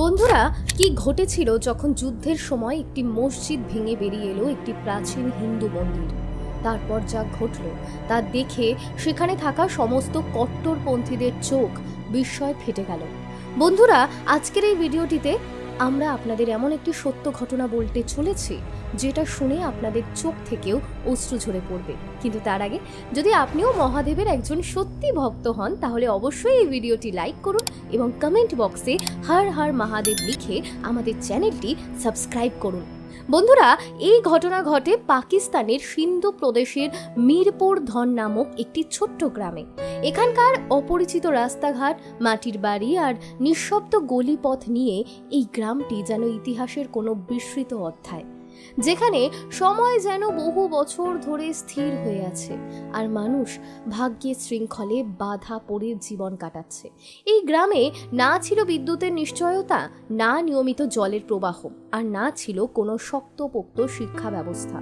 বন্ধুরা, কি ঘটেছিল যখন যুদ্ধের সময় একটি মসজিদ ভেঙে বেরিয়ে এলো একটি প্রাচীন হিন্দু মন্দির? তারপর যা ঘটল তা দেখে সেখানে থাকা সমস্ত কট্টরপন্থীদের চোখ বিস্ময় ফেটে গেল। বন্ধুরা, আজকের এই ভিডিওটিতে আমরা আপনাদের এমন একটি সত্য ঘটনা বলতে চলেছি, যেটা শুনে আপনাদের চোখ থেকেও অশ্রু ঝরে পড়বে। কিন্তু তার আগে, যদি আপনিও মহাদেবের একজন সত্যি ভক্ত হন, তাহলে অবশ্যই এই ভিডিওটি লাইক করুন এবং কমেন্ট বক্সে হার হার মহাদেব লিখে আমাদের চ্যানেলটি সাবস্ক্রাইব করুন। বন্ধুরা, এই ঘটনা ঘটে পাকিস্তানের সিন্ধু প্রদেশের মিরপুর ধন নামক একটি ছোট্ট গ্রামে। এখানকার অপরিচিত রাস্তাঘাট, মাটির বাড়ি আর নিঃশব্দ গলিপথ নিয়ে এই গ্রামটি যেন ইতিহাসের কোনো বিস্মৃত অধ্যায়। যেখানে সময় যেন বহু বছর ধরে স্থির হয়ে আছে আর মানুষ ভাগ্যের শৃঙ্খলে বাধা পড়ে জীবন কাটাচ্ছে। এই গ্রামে না ছিল বিদ্যুতের নিশ্চয়তা, না নিয়মিত জলের প্রবাহ, আর না ছিল কোনো শক্তপোক্ত শিক্ষা ব্যবস্থা।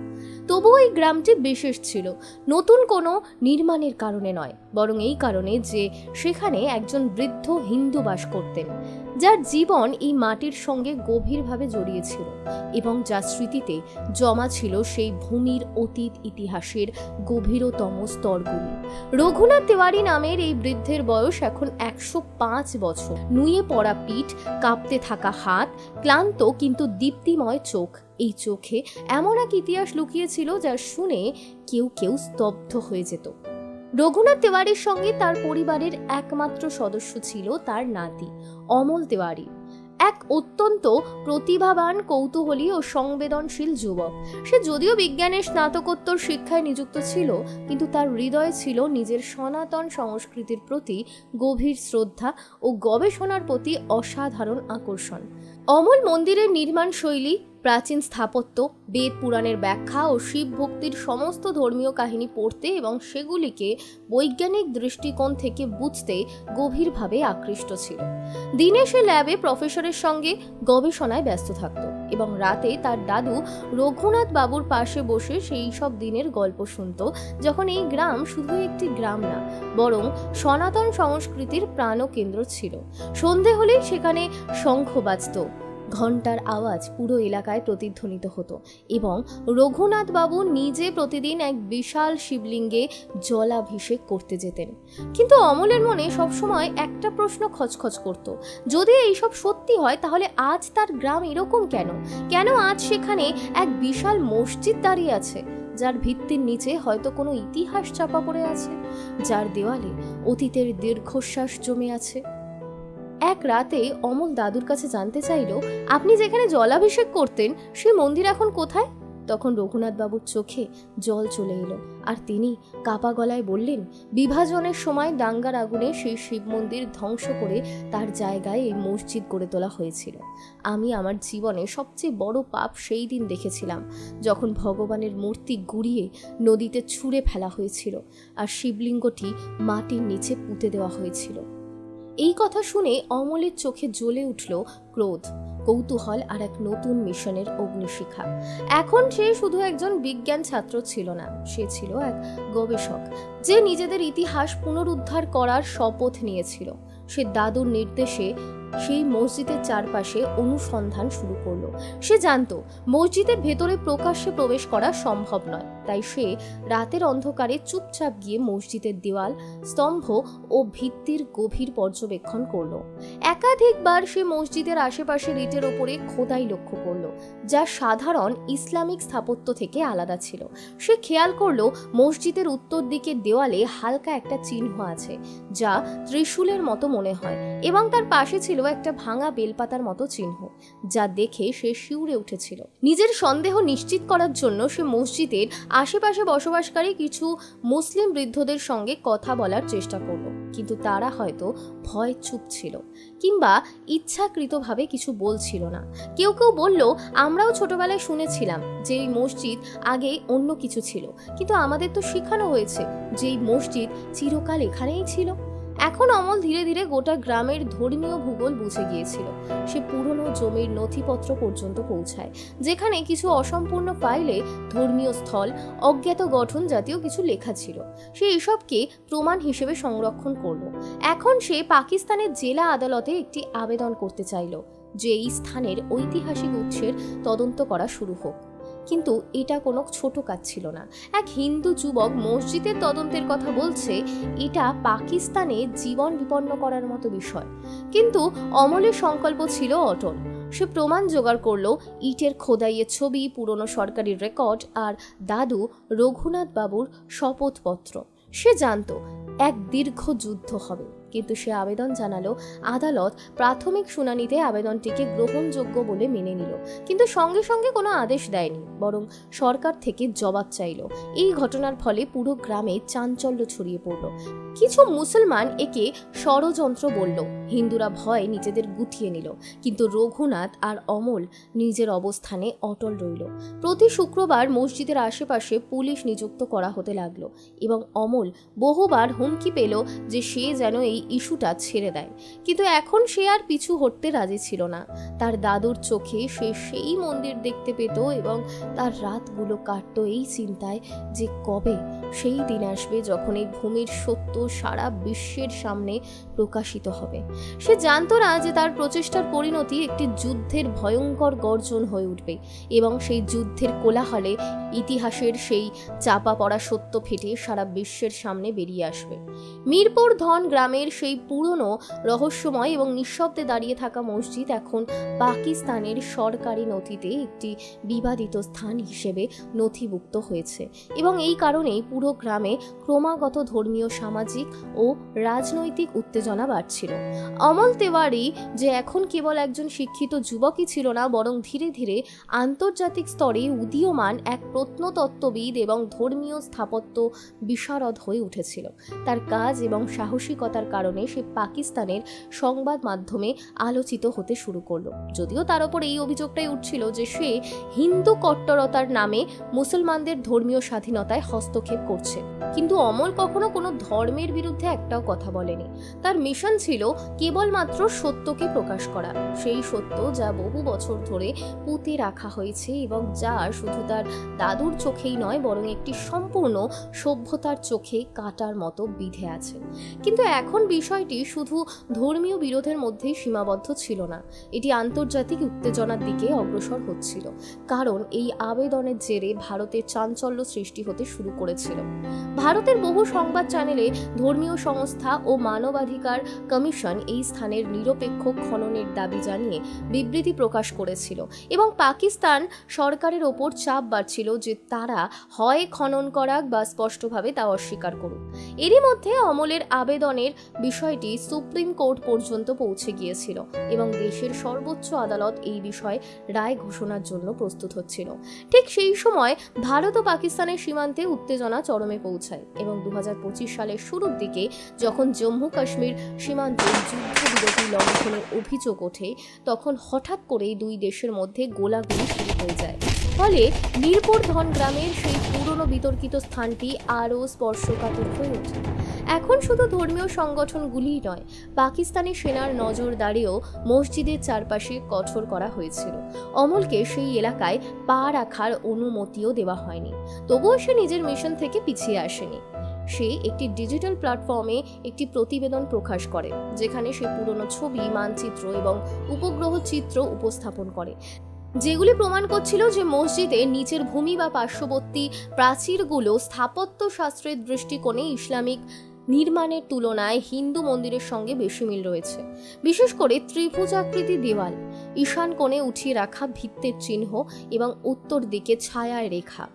তবুও এই গ্রামটি বিশেষ ছিল, নতুন কোনো নির্মাণের কারণে নয়, বরং এই কারণে যে সেখানে একজন বৃদ্ধ হিন্দু বাস করতেন। যার জীবন এই মাটির সঙ্গে গভীরভাবে জড়িয়েছিল এবং যার স্মৃতিতে জমা ছিল সেই ভূমির অতীত ইতিহাসের গভীরতম স্তরগুলি। রঘুনাথ তিওয়ারি নামের এই বৃদ্ধের বয়স এখন একশো পাঁচ বছর। নুয়ে পড়া পিঠ, কাঁপতে থাকা হাত, ক্লান্ত কিন্তু দীপ্তিময় চোখ, এই চোখে এমন এক ইতিহাস লুকিয়েছিল যা শুনে কেউ কেউ স্তব্ধ হয়ে যেত। রঘুনাথ তিওয়ারির সঙ্গে তার পরিবারের একমাত্র সদস্য ছিল তার নাতি, অমল তিওয়ারি। এক অত্যন্ত প্রতিভাবান, কৌতূহলী ও সংবেদনশীল যুবক। সে যদিও বিজ্ঞানের স্নাতকোত্তর শিক্ষায় নিযুক্ত ছিল, কিন্তু তার হৃদয়ে ছিল নিজের সনাতন সংস্কৃতির প্রতি গভীর শ্রদ্ধা ও গবেষণার প্রতি অসাধারণ আকর্ষণ। অমল মন্দিরের নির্মাণ শৈলী, প্রাচীন স্থাপত্য, বেদ পুরাণের ব্যাখ্যা ও শিব ভক্তির সমস্ত ধর্মীয় কাহিনী পড়তে এবং সেগুলিকে বৈজ্ঞানিক দৃষ্টিকোণ থেকে বুঝতে গভীরভাবে আকৃষ্ট ছিল। দিনে সে ল্যাবে প্রফেসরের সঙ্গে গবেষণায় ব্যস্ত থাকত। এবং রাতে তার দাদু রঘুনাথ বাবুর পাশে বসে সেই সব দিনের গল্প শুনত, যখন এই গ্রাম শুধু একটি গ্রাম না, বরং সনাতন সংস্কৃতির প্রাণকেন্দ্র ছিল। সন্ধে হলেই সেখানে শঙ্খ বাজত। ঘণ্টার আওয়াজ পুরো এলাকায় প্রতিধ্বনিত হতো এবং রঘুনাথবাবু নিজে প্রতিদিন এক বিশাল শিবলিঙ্গে জলাভিষেক করতে যেতেন। কিন্তু অমলের মনে সবসময় একটা প্রশ্ন খচখচ করত, যদি এইসব সত্যি হয় তাহলে আজ তার গ্রাম এরকম কেন? কেন আজ সেখানে এক বিশাল মসজিদ দাঁড়িয়ে আছে, যার ভিত্তির নিচে হয়তো কোনো ইতিহাস চাপা পড়ে আছে, যার দেওয়ালে অতীতের দীর্ঘশ্বাস জমে আছে? এক রাতে অমল দাদুর কাছে জানতে চাইল, আপনি যেখানে জলাভিষেক করতেন, সেই মন্দির এখন কোথায়? তখন রঘুনাথ বাবুর চোখে জল চলে এলো আর তিনি কাপা গলায় বললেন, বিভাজনের সময় দাঙ্গার আগুনে সেই শিব মন্দির ধ্বংস করে তার জায়গায় এই মসজিদ গড়ে তোলা হয়েছিল। আমি আমার জীবনে সবচেয়ে বড় পাপ সেই দিন দেখেছিলাম, যখন ভগবানের মূর্তি গুড়িয়ে নদীতে ছুঁড়ে ফেলা হয়েছিল আর শিবলিঙ্গটি মাটির নিচে পুঁতে দেওয়া হয়েছিল। এই কথা শুনে অমলের চোখে জ্বলে উঠল ক্রোধ, কৌতূহল আর এক নতুন মিশনের অগ্নিশিখা। এখন সে শুধু একজন বিজ্ঞান ছাত্র ছিল না, সে ছিল এক গবেষক, যে নিজেদের ইতিহাস পুনরুদ্ধার করার শপথ নিয়েছিল। সে দাদুর নির্দেশে সেই মসজিদের চারপাশে অনুসন্ধান শুরু করল। সে জানতো, মসজিদের ভেতরে প্রকাশ্যে প্রবেশ করা সম্ভব নয়। তাই সে রাতের অন্ধকারে চুপচাপ গিয়ে মসজিদের দেওয়াল, স্তম্ভ ও ভিত্তির গভীর পর্যবেক্ষণ করল। একাধিকবার সে মসজিদের আশেপাশের ইটের ওপরে খোদাই লক্ষ্য করল, যা সাধারণ ইসলামিক স্থাপত্য থেকে আলাদা ছিল। সে খেয়াল করল, মসজিদের উত্তর দিকের দেওয়ালে হালকা একটা চিহ্ন আছে, যা ত্রিশূলের মতো মনে হয়, এবং তার পাশে ছিল একটা ভাঙা বেলপাতার মতো চিহ্ন, যা দেখে সে শিউরে উঠেছিল। নিজের সন্দেহ নিশ্চিত করার জন্য সে মসজিদের আশেপাশে বসবাসকারী কিছু মুসলিম বৃদ্ধদের সঙ্গে কথা বলার চেষ্টা করল, কিন্তু তারা হয়তো ভয় চুপ ছিল কিংবা ইচ্ছাকৃতভাবে কিছু বলছিল না। কেউ কেউ বলল, আমরাও ছোটবেলায় শুনেছিলাম যে এই মসজিদ আগে অন্য কিছু ছিল, কিন্তু আমাদের তো শেখানো হয়েছে যে এই মসজিদ চিরকাল এখানেই ছিল। এখন অমল ধীরে ধীরে গোটা গ্রামের ধর্মীয় ভূগোল বুঝে গিয়েছিল। সে পুরনো জমির নথিপত্র পর্যন্ত পৌঁছায়, যেখানে কিছু অসম্পূর্ণ ফাইলে ধর্মীয় স্থল, অজ্ঞাত গঠন জাতীয় কিছু লেখা ছিল। সে এসবকে প্রমাণ হিসেবে সংরক্ষণ করল। এখন সে পাকিস্তানের জেলা আদালতে একটি আবেদন করতে চাইল, যে এই স্থানের ঐতিহাসিক উৎসের তদন্ত করা শুরু হোক। কিন্তু এটা কোনো ছোট কাজ ছিল না। এক হিন্দু যুবক মসজিদের তদন্তের কথা বলছে, এটা পাকিস্তানে জীবন বিপন্ন করার মতো বিষয়। কিন্তু অমলের সংকল্প ছিল অটল। সে প্রমাণ জোগাড় করল, ইটের খোদাইয়ের ছবি, পুরনো সরকারি রেকর্ড আর দাদু রঘুনাথ বাবুর শপথপত্র। সে জানতো, এক দীর্ঘ যুদ্ধ হবে। কিন্তু সে আবেদন জানালো, আদালত প্রাথমিক শুনানিতে আবেদনটিকে গ্রহণযোগ্য বলে মেনে নিল। কিন্তু সঙ্গে সঙ্গে কোনো আদেশ দেয়নি, বরং সরকার থেকে জবাব চাইল। এই ঘটনার ফলে পুরো গ্রামে চাঞ্চল্য ছড়িয়ে পড়ল। কিছু মুসলমান একে ষড়যন্ত্র বলল। হিন্দুরা ভয় নিজেদের গুটিয়ে নিল, কিন্তু রঘুনাথ আর অমল নিজের অবস্থানে অটল রইল। প্রতি শুক্রবার মসজিদের আশেপাশে পুলিশ নিযুক্ত করা হতে লাগল এবং অমল বহুবার হুমকি পেল যে সে যেন এই ইস্যুটা ছেড়ে দেয়। কিন্তু এখন সে আর পিছু হটতে রাজি ছিল না। তার দাদুর চোখে সে সেই মন্দির দেখতে পেত এবং তার রাতগুলো কাটতো এই চিন্তায় যে কবে সেই দিন আসবে যখন এই ভূমির সত্য সারা বিশ্বের সামনে প্রকাশিত হবে। সে জানতো না যে তার প্রচেষ্টার পরিণতি একটি যুদ্ধের ভয়ঙ্কর গর্জন হয়ে উঠবে এবং সেই যুদ্ধের কোলাহলে ইতিহাসের সেই চাপা পড়া সত্য ফেটে সারা বিশ্বের সামনে বেরিয়ে আসবে। মিরপুর ধন গ্রামের সেই পুরনো, রহস্যময় এবং নিঃশব্দে দাঁড়িয়ে থাকা মসজিদ এখন পাকিস্তানের সরকারি নথিতে একটি বিবাদিত স্থান হিসেবে নথিভুক্ত হয়েছে এবং এই কারণেই পুরো গ্রামে ক্রমাগত ধর্মীয়, সামাজিক ও রাজনৈতিক উত্তেজনা বাড়ছিল। অমল তেওয়ারি যে এখন কেবল একজন শিক্ষিত যুবকই ছিল না, বরং ধীরে ধীরে আন্তর্জাতিক স্তরে উদীয়মান এক প্রত্নতত্ত্ববিদ এবং ধর্মীয় স্থাপত্য বিশারদ হয়ে উঠেছিল। তার কাজ এবং সাহসিকতার কারণে সে পাকিস্তানের সংবাদ মাধ্যমে আলোচিত হতে শুরু করল। যদিও তার ওপর এই অভিযোগটাই উঠছিল যে সে হিন্দু কট্টরতার নামে মুসলমানদের ধর্মীয় স্বাধীনতায় হস্তক্ষেপ করছে। কিন্তু অমল কখনো কোনো ধর্মের বিরুদ্ধে একটাও কথা বলেনি। তার মিশন ছিল কেবলমাত্র সত্যকে প্রকাশ করা। সেই সত্য যা বহু বছর ধরে পুঁতে রাখা হয়েছে এবং যা শুধু তার দাদুর চোখেই নয়, বরং একটি সম্পূর্ণ সভ্যতার চোখে কাটার মতো বিধে আছে। কিন্তু এখন বিষয়টি শুধু ধর্মীয় বিরোধের মধ্যেই সীমাবদ্ধ ছিল না। এটি আন্তর্জাতিক উত্তেজনার দিকে অগ্রসর হচ্ছিল, কারণ এই আবেদনের জেরে ভারতের চাঞ্চল্য সৃষ্টি হতে শুরু করেছিল। ভারতের বহু সংবাদ চ্যানেলে ধর্মীয় সংস্থা ও মানবাধিকার কমিশন এই স্থানের নিরপেক্ষ খননের দাবি জানিয়ে বিবৃতি প্রকাশ করেছিল এবং পাকিস্তান সরকারের ওপর চাপ বাড়ছিল যে তারা হয় খনন করাক বা স্পষ্টভাবে তা অস্বীকার করুক। এরই মধ্যে অমলের আবেদনের বিষয়টি সুপ্রিম কোর্ট পর্যন্ত পৌঁছে গিয়েছিল এবং দেশের সর্বোচ্চ আদালত এই বিষয়ে রায় ঘোষণার জন্য প্রস্তুত হচ্ছিল। ঠিক সেই সময় ভারত ও পাকিস্তানের সীমান্তে উত্তেজনা চরমে পৌঁছায় এবং দু হাজার পঁচিশ সালের শুরুর দিকে যখন জম্মু কাশ্মীর সীমান্তে যুদ্ধবিরতি লঙ্ঘনের অভিযোগ ওঠে, তখন হঠাৎ করেই দুই দেশের মধ্যে গোলাগুলি শুরু হয়ে যায়। ফলে মিরপুর ধন গ্রামের সেই পুরনো বিতর্কিত স্থানটি আরও স্পর্শকাতর হয়ে ওঠে। এখন শুধু ধর্মীয় সংগঠনগুলিই নয়, পাকিস্তানি সেনার নজরদারিও মসজিদের চারপাশে কঠোর করা হয়েছিল। অমলকে সেই এলাকায় পা রাখার অনুমতিও দেওয়া হয়নি। তবুও সে নিজের মিশন থেকে পিছিয়ে আসেনি। সে একটি ডিজিটাল প্ল্যাটফর্মে একটি প্রতিবেদন প্রকাশ করে, যেখানে সে পুরনো ছবি, মানচিত্র এবং উপগ্রহ চিত্র উপস্থাপন করে। যেগুলি প্রমাণ করছিল যে মসজিদে নিচের ভূমি বা পার্শ্ববর্তী প্রাচীরগুলো স্থাপত্য শাস্ত্রের দৃষ্টিকোণে ইসলামিক নির্মাণের তুলনায় হিন্দু মন্দিরের সঙ্গে বেশি মিল রয়েছে। বিশেষ করে ত্রিভুজাকৃতি দেওয়াল, ঈশান কোণে উঠিয়ে রাখা ভিত্তের চিহ্ন এবং উত্তর দিকে ছায়ায় রেখা।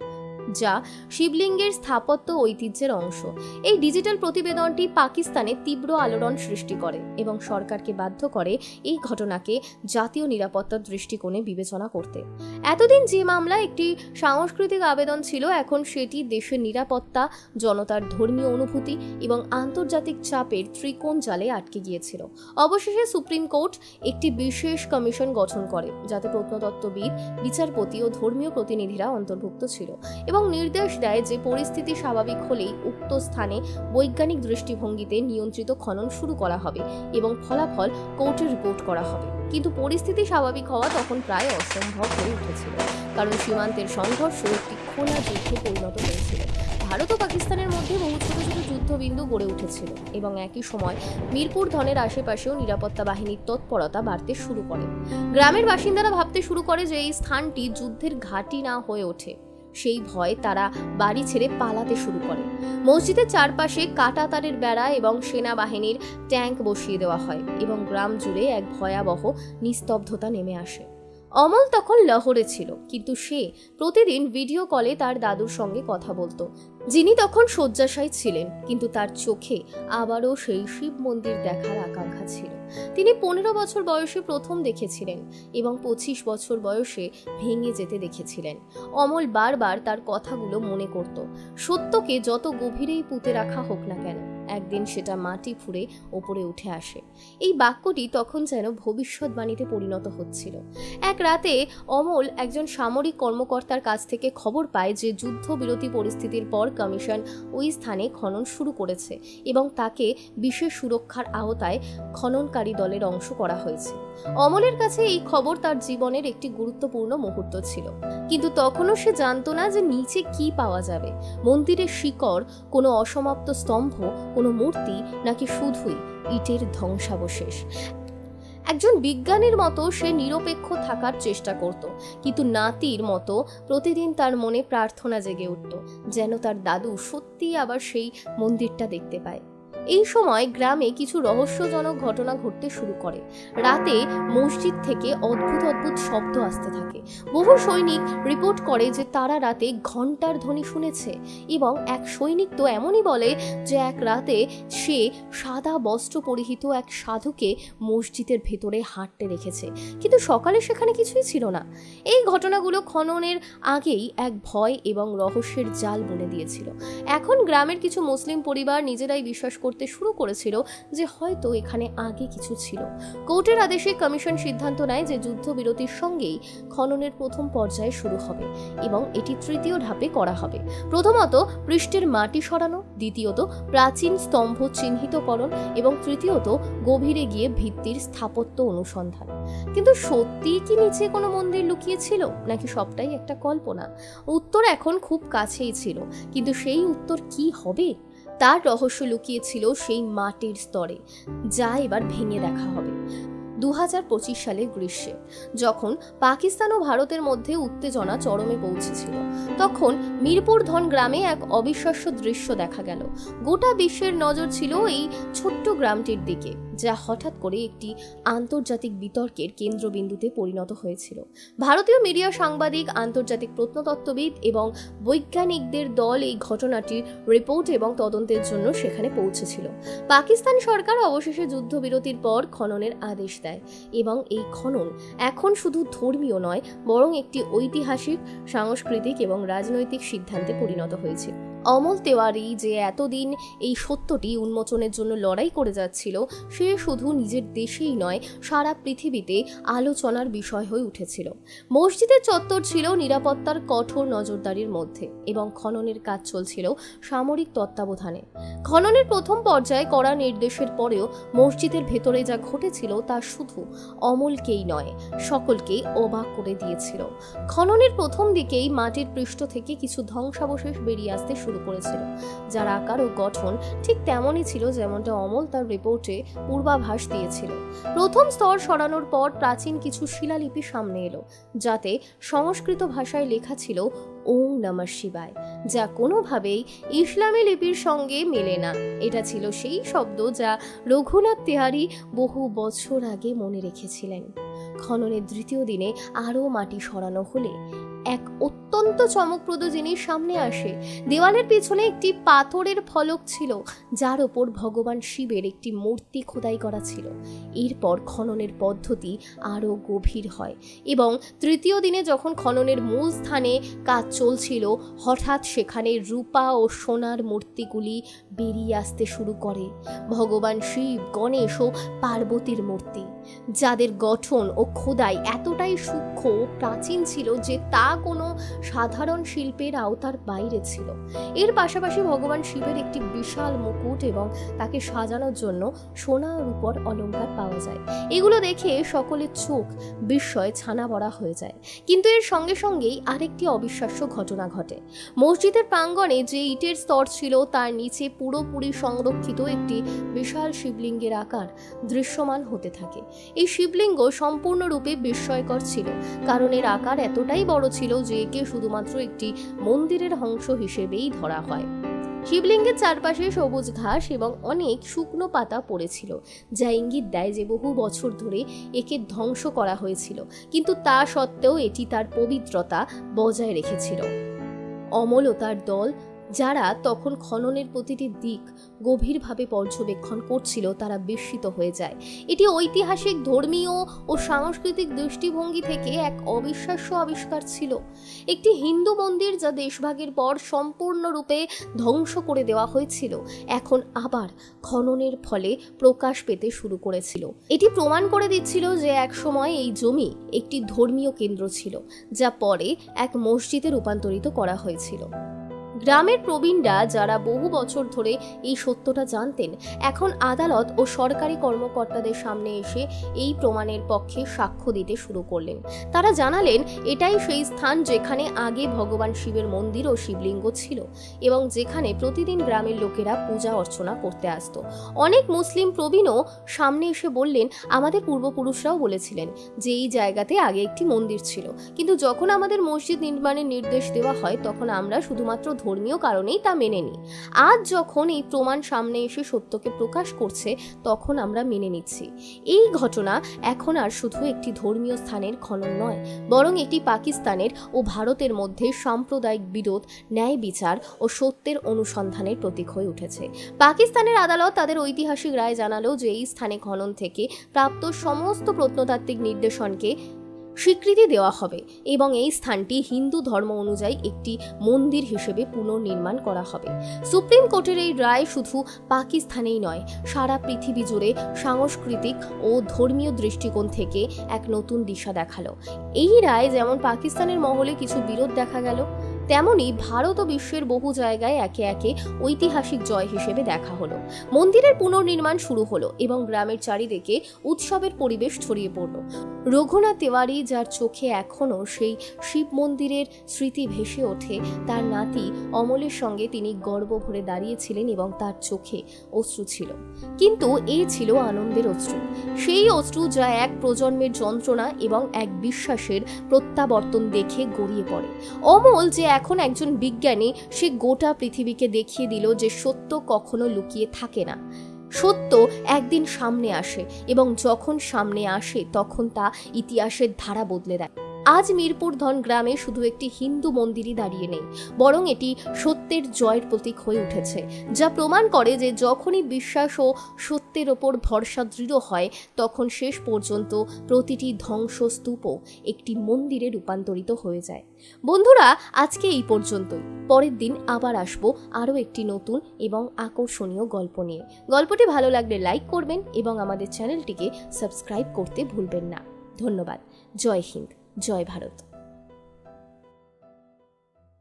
যা শিবলিঙ্গের স্থাপত্য ঐতিহ্যের অংশ। এই ডিজিটাল প্রতিবেদনটি পাকিস্তানে তীব্র আলোড়ন সৃষ্টি করে এবং সরকারকে বাধ্য করে এই ঘটনাকে জাতীয় নিরাপত্তার দৃষ্টিকোণে বিবেচনা করতে। এতদিন যে মামলা একটি সাংস্কৃতিক আবেদন ছিল, এখন সেটি দেশের নিরাপত্তা, জনতার ধর্মীয় অনুভূতি এবং আন্তর্জাতিক চাপের ত্রিকোণ জালে আটকে গিয়েছিল। অবশেষে সুপ্রিম কোর্ট একটি বিশেষ কমিশন গঠন করে, যাতে প্রত্নতত্ত্ববিদ, বিচারপতি ও ধর্মীয় প্রতিনিধিরা অন্তর্ভুক্ত ছিল। এবং নির্দেশ দেয় যে পরিস্থিতি স্বাভাবিক হলেই উক্ত স্থানে বৈজ্ঞানিক দৃষ্টিভঙ্গিতে নিয়ন্ত্রিত খনন শুরু করা হবে এবং ফলাফল কোর্টে রিপোর্ট করা হবে। কিন্তু পরিস্থিতি স্বাভাবিক হওয়া তখন প্রায় অসম্ভব হয়ে উঠেছিল, কারণ সীমান্তের সংঘর্ষ একটি খোলা যুদ্ধে পরিণত হয়েছিল। ভারত ও পাকিস্তানের মধ্যে বহু ছোট ছোট যুদ্ধবিন্দু গড়ে উঠেছিল এবং একই সময় মিরপুর ধনের আশেপাশেও নিরাপত্তা বাহিনীর তৎপরতা বাড়তে শুরু করে। গ্রামের বাসিন্দারা ভাবতে শুরু করে যে এই স্থানটি যুদ্ধের ঘাঁটি না হয়ে ওঠে। সেই ভয়ে তারা বাড়ি ছেড়ে পালাতে শুরু করে। মসজিদের চারপাশে কাটা তারের বেড়া এবং সেনাবাহিনীর ট্যাঙ্ক বসিয়ে দেওয়া হয় এবং গ্রাম জুড়ে এক ভয়াবহ নিস্তব্ধতা নেমে আসে। অমল তখন লাহোরে ছিল, কিন্তু সে প্রতিদিন ভিডিও কলে তার দাদুর সঙ্গে কথা বলতো। যিনি তখন শয্যাশায়ী ছিলেন, কিন্তু তার চোখে আবারও সেই শিব মন্দির দেখার আকাঙ্ক্ষা ছিল। তিনি পনেরো বছর বয়সে প্রথম দেখেছিলেন এবং পঁচিশ বছর বয়সে ভেঙে যেতে দেখেছিলেন। অমল বারবার তার কথাগুলো মনে করত। সত্যকে যত গভীরেই পুঁতে রাখা হোক না কেন একদিন সেটা মাটি ফুঁড়ে ওপরে উঠে আসে। এই বাক্যটি তখন যেন ভবিষ্যৎবাণীতে পরিণত হচ্ছিল। এক রাতে অমল একজন সামরিক কর্মকর্তার কাছ থেকে খবর পায় যে যুদ্ধবিরতি পরিস্থিতির পর কমিশন ওই স্থানে খনন শুরু করেছে এবং তাকে বিশেষ সুরক্ষার আওতায় খননকারী দলের অংশ করা হয়েছে। অমলের কাছে এই খবর তার জীবনের একটি গুরুত্বপূর্ণ মুহূর্ত ছিল। কিন্তু তখনও সে জানতো না যে নিচে কি পাওয়া যাবে। মন্দিরের শিকড়, কোনো অসমাপ্ত স্তম্ভ কোনো মূর্তি নাকি শুধুই ইটের ধ্বংসাবশেষ। একজন বিজ্ঞানীর মতো সে নিরপেক্ষ থাকার চেষ্টা করত, কিন্তু নাতির মতো প্রতিদিন তার মনে প্রার্থনা জেগে উঠত, যেন তার দাদু সত্যিই আবার সেই মন্দিরটা দেখতে পায়। এই সময় গ্রামে কিছু রহস্যজনক ঘটনা ঘটতে শুরু করে। রাতে মসজিদ থেকে অদ্ভুত অদ্ভুত শব্দ আসতে থাকে। বহু সৈনিক রিপোর্ট করে যে তারা রাতে ঘণ্টার ধ্বনি শুনেছে এবং এক সৈনিক তো এমনই বলে যে এক রাতে সে সাদা বস্ত্র পরিহিত এক সাধুকে মসজিদের ভেতরে হাঁটতে রেখেছে। কিন্তু সকালে সেখানে কিছুই ছিল না। এই ঘটনাগুলো খননের আগেই এক ভয় এবং রহস্যের জাল বুনে দিয়েছিল। এখন গ্রামের কিছু মুসলিম পরিবার নিজেরাই বিশ্বাস করতে শুরু করেছিল যে হয়তো এখানে আগে কিছু ছিল। কোর্টের আদেশে কমিশন সিদ্ধান্ত নেয় যে যুদ্ধবিরতির সঙ্গেই খননের প্রথম পর্যায়ে শুরু হবে এবং এটি তৃতীয় ধাপে করা হবে। প্রথমত, পৃষ্ঠের মাটি সরানো, দ্বিতীয়ত, প্রাচীন স্তম্ভ চিহ্নিতকরণ এবং তৃতীয়ত, গভীরে গিয়ে ভিত্তির স্থাপত্য অনুসন্ধান। কিন্তু সত্যিই কি নিচে কোনো মন্দির লুকিয়ে ছিল নাকি সবটাই একটা কল্পনা? উত্তর এখন খুব কাছেই ছিল, কিন্তু সেই উত্তর কি হবে? তার রহস্য লুকিয়েছিল সেই মাটির স্তরে, যা এবার ভেঙে দেখা হবে। দু হাজার পঁচিশ সালের গ্রীষ্মে, যখন পাকিস্তান ও ভারতের মধ্যে উত্তেজনা চরমে পৌঁছেছিল, তখন মিরপুর ধন গ্রামে এক অবিশ্বাস্য দৃশ্য দেখা গেল। গোটা বিশ্বের নজর ছিল এই ছোট্ট গ্রামটির দিকে। যা হঠাৎ করে একটি আন্তর্জাতিক বিতর্কের কেন্দ্রবিন্দুতে পরিণত হয়েছিল। ভারতীয় মিডিয়া সাংবাদিক, আন্তর্জাতিক প্রত্নতত্ত্ববিদ এবং বৈজ্ঞানিকদের দল এই ঘটনাটির রিপোর্ট এবং তদন্তের জন্য সেখানে পৌঁছেছিল। পাকিস্তান সরকার অবশেষে যুদ্ধবিরতির পর খননের আদেশ দেয় এবং এই খনন এখন শুধু ধর্মীয় নয়, বরং একটি ঐতিহাসিক, সাংস্কৃতিক এবং রাজনৈতিক সিদ্ধান্তে পরিণত হয়েছে। অমল তেওয়ারি যে এতদিন এই সত্যটি উন্মোচনের জন্য লড়াই করে যাচ্ছিল, সে শুধু নিজের দেশেই নয়, সারা পৃথিবীতে আলোচনার বিষয় হয়ে উঠেছিল। মসজিদের চত্বর ছিল নিরাপত্তার কঠোর নজরদারির মধ্যে এবং খননের কাজ চলছিল সামরিক তত্ত্বাবধানে। খননের প্রথম পর্যায়ে করা নির্দেশের পরেও মসজিদের ভেতরে যা ঘটেছিল তা শুধু অমলকেই নয়, সকলকেই অবাক করে দিয়েছিল। খননের প্রথম দিকেই মাটির পৃষ্ঠ থেকে কিছু ধ্বংসাবশেষ বেরিয়ে আসতে শুরু করেছিল। যার আকার ও গঠন ঠিক তেমনই ছিল যেমনটা অমল তার রিপোর্টে পূর্বাভাস দিয়েছিল। প্রথম স্তর সরানোর পর প্রাচীন কিছু শিলালিপি সামনে এলো, যাতে সংস্কৃত ভাষায় লেখা ছিল ওং নমঃ শিবায় যা কোনোভাবেই ইসলামী লিপির সঙ্গে মেলে না। এটা ছিল সেই শব্দ যা রঘুনাথ তেহারি বহু বছর আগে মনে রেখেছিলেন। খননের দ্বিতীয় দিনে আরও মাটি সরানো হলে এক অত্যন্ত চমকপ্রদ জিনিস সামনে আসে। দেওয়ালের পিছনে একটি পাথরের ফলক ছিল, যার ওপর ভগবান শিবের একটি মূর্তি খোদাই করা ছিল। এরপর খননের পদ্ধতি আরও গভীর হয় এবং তৃতীয় দিনে যখন খননের মূল স্থানে কাজ চলছিল, হঠাৎ সেখানে রূপা ও সোনার মূর্তিগুলি বেরিয়ে আসতে শুরু করে। ভগবান শিব, গণেশ ও পার্বতীর মূর্তি। যাদের গঠন ও খোদাই এতটাই সূক্ষ্ম ও প্রাচীন ছিল যে তা কোনো সাধারণ শিল্পের আওতার বাইরে ছিল। এর পাশাপাশি ভগবান শিবের একটি বিশাল মুকুট এবং তাকে সাজানোর জন্য সোনা রূপর অলংকার পাওয়া যায়। এগুলো দেখে সকলের চোখ বিস্ময়ে ছানা বড়া হয়ে যায়। কিন্তু এর সঙ্গে সঙ্গেই আরেকটি অবিশ্বাস্য ঘটনা ঘটে। মসজিদের প্রাঙ্গণে যে ইটের স্তর ছিল, তার নিচে পুরোপুরি সংরক্ষিত একটি বিশাল শিবলিঙ্গের আকার দৃশ্যমান হতে থাকে। এই শিবলিঙ্গ সম্পূর্ণরূপে বিস্ময়কর ছিল, কারণ এর আকার এতটাই বড় ছিল যে একে শুধুমাত্র একটি মন্দিরের অংশ হিসেবেই ধরা হয়। শিবলিঙ্গের চারপাশে সবুজ ঘাস এবং অনেক শুকনো পাতা পড়েছিল, যা ইঙ্গিত দেয় যে বহু বছর ধরে একে ধ্বংস করা হয়েছিল, কিন্তু তা সত্ত্বেও এটি তার পবিত্রতা বজায় রেখেছিল। অমল ও তার দল যারা তখন খননের প্রতিটি দিক গভীরভাবে পর্যবেক্ষণ করছিল, তারা বিস্মিত হয়ে যায়। এটি ঐতিহাসিক, ধর্মীয় ও সাংস্কৃতিক দৃষ্টিভঙ্গি থেকে এক অবিশ্বাস্য আবিষ্কার ছিল। একটি হিন্দু মন্দির যা দেশভাগের পর সম্পূর্ণরূপে ধ্বংস করে দেওয়া হয়েছিল, এখন আবার খননের ফলে প্রকাশ পেতে শুরু করেছিল। এটি প্রমাণ করে দিচ্ছিল যে একসময় এই জমি একটি ধর্মীয় কেন্দ্র ছিল, যা পরে এক মসজিদে রূপান্তরিত করা হয়েছিল। গ্রামের প্রবীণরা যারা বহু বছর ধরে এই সত্যটা জানতেন, এখন আদালত ও সরকারি কর্মকর্তাদের সামনে এসে এই প্রমাণের পক্ষে সাক্ষ্য দিতে শুরু করলেন। তারা জানালেন, এটাই সেই স্থান যেখানে আগে ভগবান শিবের মন্দির ও শিবলিঙ্গ ছিল এবং যেখানে প্রতিদিন গ্রামের লোকেরা পূজা অর্চনা করতে আসতো। অনেক মুসলিম প্রবীণও সামনে এসে বললেন, আমাদের পূর্বপুরুষরাও বলেছিলেন যে এই জায়গাতে আগে একটি মন্দির ছিল। কিন্তু যখন আমাদের মসজিদ নির্মাণের নির্দেশ দেওয়া হয়, তখন আমরা শুধুমাত্র ধর্মীয় কারণেই তা মেনে নিই আজ যখন এই প্রমাণ সামনে এসে সত্যকে প্রকাশ করছে, তখন আমরা মেনে নিচ্ছি। এই ঘটনা এখন আর শুধু একটি ধর্মীয় স্থানের খনন নয়, বরং এটি পাকিস্তানের ও ভারতের মধ্যে সাম্প্রদায়িক বিরোধ, ন্যায় বিচার ও সত্যের অনুসন্ধানের প্রতীক হয়ে উঠেছে। পাকিস্তানের আদালত তাদের ঐতিহাসিক রায় জানালো যে এই স্থানে খনন থেকে প্রাপ্ত সমস্ত প্রত্নতাত্ত্বিক নির্দেশনকে স্বীকৃতি দেওয়া হবে এবং এই স্থানটি হিন্দু ধর্ম অনুযায়ী একটি মন্দির হিসেবে পুনর্নির্মাণ করা হবে। সুপ্রিম কোর্টের এই রায় শুধু পাকিস্তানেই নয়, সারা পৃথিবী জুড়ে সাংস্কৃতিক ও ধর্মীয় দৃষ্টিকোণ থেকে এক নতুন দিশা দেখাল। এই রায় যেমন পাকিস্তানের মহলে কিছু বিরোধ দেখা গেল তেমনি ভারত ও বিশ্বের বহু জায়গায় একে একে ঐতিহাসিক জয় হিসেবে দেখা হলো। মন্দিরের পুনর্নির্মাণ শুরু হলো এবং গ্রামের চারিদিকে উৎসবের পরিবেশ ছড়িয়ে পড়ল। রঘুনাথ তিওয়ারি, যার চোখে এখনও সেই শিব মন্দিরের স্মৃতি ভেসে ওঠে, তার নাতি অমলের সঙ্গে তিনি গর্ব ভরে দাঁড়িয়েছিলেন এবং তার চোখে অশ্রু ছিল। কিন্তু এ ছিল আনন্দের অশ্রু। সেই অশ্রু যা এক প্রজন্মের যন্ত্রণা এবং এক বিশ্বাসের প্রত্যাবর্তন দেখে গড়িয়ে পড়ে। অমল যে এখন একজন বিজ্ঞানী সে গোটা পৃথিবীকে দেখিয়ে দিল যে সত্য কখনো লুকিয়ে থাকে না। সত্য একদিন সামনে আসে এবং যখন সামনে আসে, তখন তা ইতিহাসের ধারা বদলে দেয়। আজ মিরপুর ধন গ্রামে শুধু একটি হিন্দু মন্দিরই দাঁড়িয়ে নেই, বরং এটি সত্যের জয়ের প্রতীক হয়ে উঠেছে, যা প্রমাণ করে যে যখনই বিশ্বাস ও সত্যের ওপর ভরসা দৃঢ় হয়, তখন শেষ পর্যন্ত প্রতিটি ধ্বংসস্তূপও একটি মন্দিরে রূপান্তরিত হয়ে যায়। বন্ধুরা, আজকে এই পর্যন্তই। পরের দিন আবার আসব আরও একটি নতুন এবং আকর্ষণীয় গল্প নিয়ে। গল্পটি ভালো লাগলে লাইক করবেন এবং আমাদের চ্যানেলটিকে সাবস্ক্রাইব করতে ভুলবেন না। ধন্যবাদ। জয় হিন্দ। জয় ভারত।